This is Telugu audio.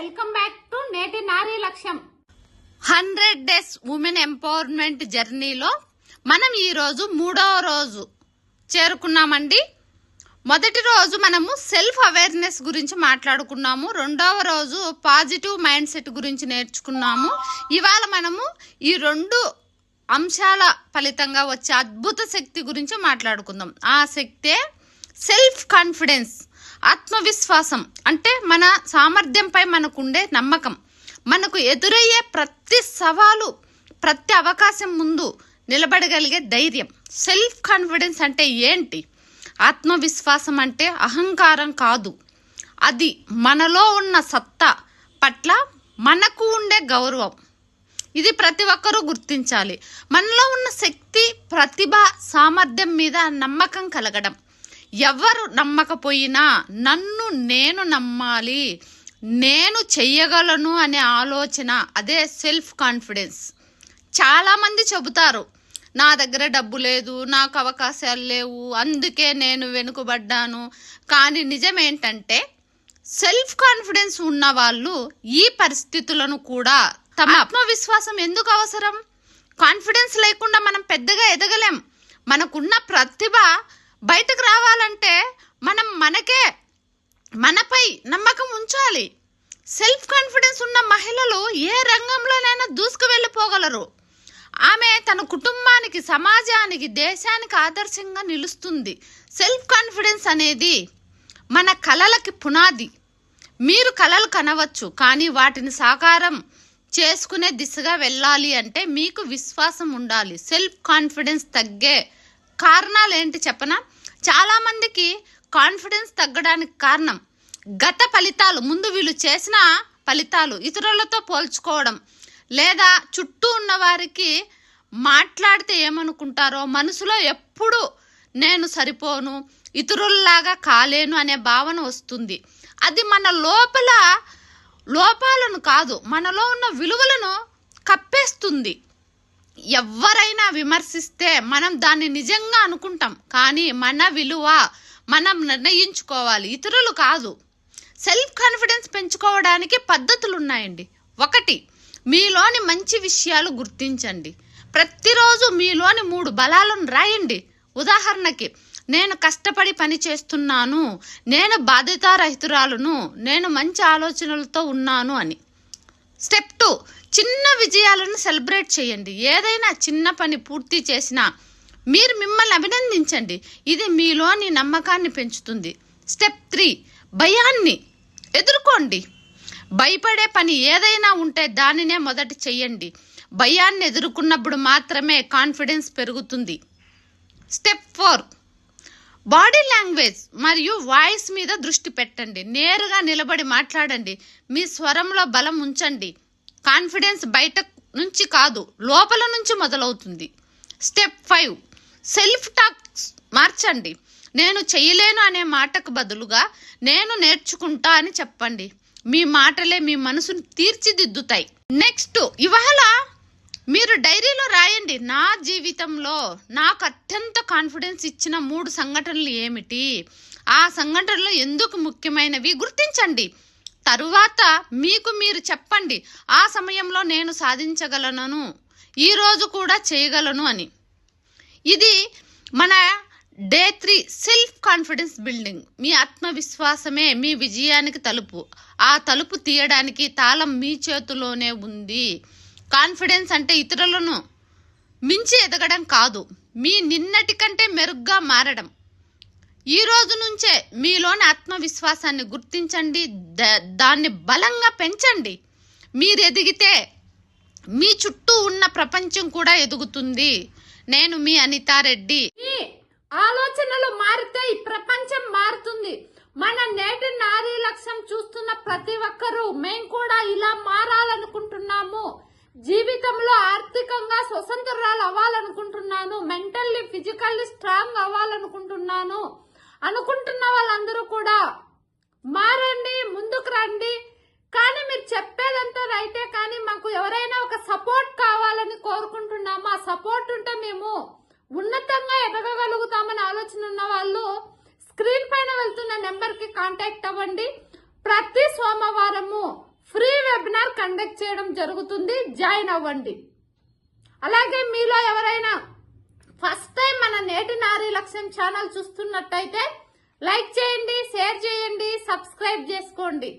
వెల్కమ్ బ్యాక్ టు నేటి నారీ లక్ష్యం. హండ్రెడ్ డేస్ ఉమెన్ ఎంపవర్మెంట్ జర్నీలో మనం ఈరోజు మూడవ రోజు చేరుకున్నామండి. మొదటి రోజు మనము సెల్ఫ్ అవేర్నెస్ గురించి మాట్లాడుకున్నాము. రెండవ రోజు పాజిటివ్ మైండ్ సెట్ గురించి నేర్చుకున్నాము. ఇవాళ మనము ఈ రెండు అంశాల ఫలితంగా వచ్చే అద్భుత శక్తి గురించి మాట్లాడుకుందాం. ఆ శక్తే సెల్ఫ్ కాన్ఫిడెన్స్. ఆత్మవిశ్వాసం అంటే మన సామర్థ్యంపై మనకుండే నమ్మకం. మనకు ఎదురయ్యే ప్రతి సవాలు ప్రతి అవకాశం ముందు నిలబడగలిగే ధైర్యం. సెల్ఫ్ కాన్ఫిడెన్స్ అంటే ఏంటి? ఆత్మవిశ్వాసం అంటే అహంకారం కాదు. అది మనలో ఉన్న సత్తా పట్ల మనకు ఉండే గౌరవం. ఇది ప్రతి ఒక్కరూ గుర్తించాలి. మనలో ఉన్న శక్తి ప్రతిభ సామర్థ్యం మీద నమ్మకం కలగడం. ఎవరు నమ్మకపోయినా నన్ను నేను నమ్మాలి నేను చెయ్యగలను అనే ఆలోచన అదే సెల్ఫ్ కాన్ఫిడెన్స్. చాలామంది చెబుతారు నా దగ్గర డబ్బు లేదు నాకు అవకాశాలు లేవు అందుకే నేను వెనుకబడ్డాను. కానీ నిజం ఏంటంటే సెల్ఫ్ కాన్ఫిడెన్స్ ఉన్న వాళ్ళు ఈ పరిస్థితులను కూడా తమ ఆత్మవిశ్వాసం ఎందుకు అవసరం? కాన్ఫిడెన్స్ లేకుండా మనం పెద్దగా ఎదగలేం. మనకున్న ప్రతిభ బయటకు రావాలంటే మనం మనకే మనపై నమ్మకం ఉంచాలి. సెల్ఫ్ కాన్ఫిడెన్స్ ఉన్న మహిళలు ఏ రంగంలోనైనా దూసుకు వెళ్ళిపోగలరు ఆమె తన కుటుంబానికి సమాజానికి దేశానికి ఆదర్శంగా నిలుస్తుంది. సెల్ఫ్ కాన్ఫిడెన్స్ అనేది మన కలలకి పునాది. మీరు కలలు కనవచ్చు కానీ వాటిని సాకారం చేసుకునే దిశగా వెళ్ళాలి అంటే మీకు విశ్వాసం ఉండాలి. సెల్ఫ్ కాన్ఫిడెన్స్ తగ్గే కారణాలు ఏంటి చెప్పనా చాలామందికి కాన్ఫిడెన్స్ తగ్గడానికి కారణం గత ఫలితాలు ముందు వీళ్ళు చేసిన ఫలితాలు ఇతరులతో పోల్చుకోవడం లేదా చుట్టూ ఉన్న వారికి మాట్లాడితే ఏమనుకుంటారో మనసులో ఎప్పుడు నేను సరిపోను ఇతరుల్లాగా కాలేను అనే భావన వస్తుంది. అది మన లోపల లోపాలను కాదు మనలో ఉన్న విలువలను కప్పేస్తుంది. ఎవరైనా విమర్శిస్తే మనం దాన్ని నిజంగా అనుకుంటాం. కానీ మన విలువ మనం నిర్ణయించుకోవాలి. ఇతరులు కాదు. సెల్ఫ్ కాన్ఫిడెన్స్ పెంచుకోవడానికి పద్ధతులు ఉన్నాయండి ఒకటి మీలోని మంచి విషయాలు గుర్తించండి. ప్రతిరోజు మీలోని మూడు బలాలను రాయండి. ఉదాహరణకి నేను కష్టపడి పని చేస్తున్నాను నేను బాధ్యతారహితురాలును నేను మంచి ఆలోచనలతో ఉన్నాను అని. స్టెప్ టూ చిన్న విజయాలను సెలబ్రేట్ చేయండి. ఏదైనా చిన్న పని పూర్తి చేసినా మీరు మిమ్మల్ని అభినందించండి. ఇది మీలోని నమ్మకాన్ని పెంచుతుంది. స్టెప్ త్రీ భయాన్ని ఎదుర్కోండి. భయపడే పని ఏదైనా ఉంటే దానినే మొదట చెయ్యండి భయాన్ని ఎదుర్కొన్నప్పుడు మాత్రమే కాన్ఫిడెన్స్ పెరుగుతుంది. స్టెప్ ఫోర్ బాడీ లాంగ్వేజ్ మరియు వాయిస్ మీద దృష్టి పెట్టండి. నేరుగా నిలబడి మాట్లాడండి. మీ స్వరంలో బలం ఉంచండి. కాన్ఫిడెన్స్ బయట నుంచి కాదు లోపల నుంచి మొదలవుతుంది. స్టెప్ ఫైవ్ సెల్ఫ్ టాక్స్ మార్చండి. నేను చేయలేను అనే మాటకు బదులుగా నేను నేర్చుకుంటా అని చెప్పండి. మీ మాటలే మీ మనసును తీర్చిదిద్దుతాయి. నెక్స్ట్ ఇవాళ మీరు డైరీలో రాయండి నా జీవితంలో నాకు అత్యంత కాన్ఫిడెన్స్ ఇచ్చిన మూడు సంఘటనలు ఏమిటి? ఆ సంఘటనలు ఎందుకు ముఖ్యమైనవి? గుర్తించండి. తరువాత మీకు మీరు చెప్పండి ఆ సమయంలో నేను సాధించగలను ఈరోజు కూడా చేయగలను అని. ఇది మన day three self confidence building. మీ ఆత్మవిశ్వాసమే మీ విజయానికి తలుపు. ఆ తలుపు తీయడానికి తాళం మీ చేతిలోనే ఉంది. కాన్ఫిడెన్స్ అంటే ఇతరులను మించి ఎదగడం కాదు. మీ నిన్నటి కంటే మెరుగ్గా మారడం. ఈ రోజు నుంచే మీలోని ఆత్మవిశ్వాసాన్ని గుర్తించండి. దాన్ని బలంగా పెంచండి. మీరు ఎదిగితే మీ చుట్టూ ఉన్న ప్రపంచం కూడా ఎదుగుతుంది. నేను మీ అనితారెడ్డి. ఆలోచనలు మారితే ఈ ప్రపంచం మారుతుంది మన నేటి నారీ లక్ష్యం చూస్తున్న ప్రతి ఒక్కరూ మేం కూడా ఇలా మారాలనుకుంటున్నాము జీవితంలో ఆర్థికంగా స్వతంత్రాలు అవ్వాలనుకుంటున్నాను మెంటల్లీ ఫిజికల్లీ స్ట్రాంగ్ అవ్వాలనుకుంటున్నాను అనుకుంటున్న వాళ్ళందరూ కూడా మారండి ముందుకు రండి. కానీ మీరు చెప్పేదంతా రైతే కానీ మాకు ఎవరైనా ఒక సపోర్ట్ కావాలని కోరుకుంటున్నాము. ఆ సపోర్ట్ ఉంటే మేము ఉన్నతంగా ఎదగగలుగుతామని ఆలోచన ఉన్న వాళ్ళు స్క్రీన్ పైన వెళ్తున్న నెంబర్కి కాంటాక్ట్ అవ్వండి. ప్రతి సోమవారము కండక్ట్ చేయడం జరుగుతుంది. జాయిన్ అవ్వండి. అలాగే మీలో ఎవరైనా ఫస్ట్ టైం మన నేటి నారీ లక్ష్యం ఛానల్ చూస్తున్నట్టయితే లైక్ చేయండి షేర్ చేయండి సబ్స్క్రైబ్ చేసుకోండి.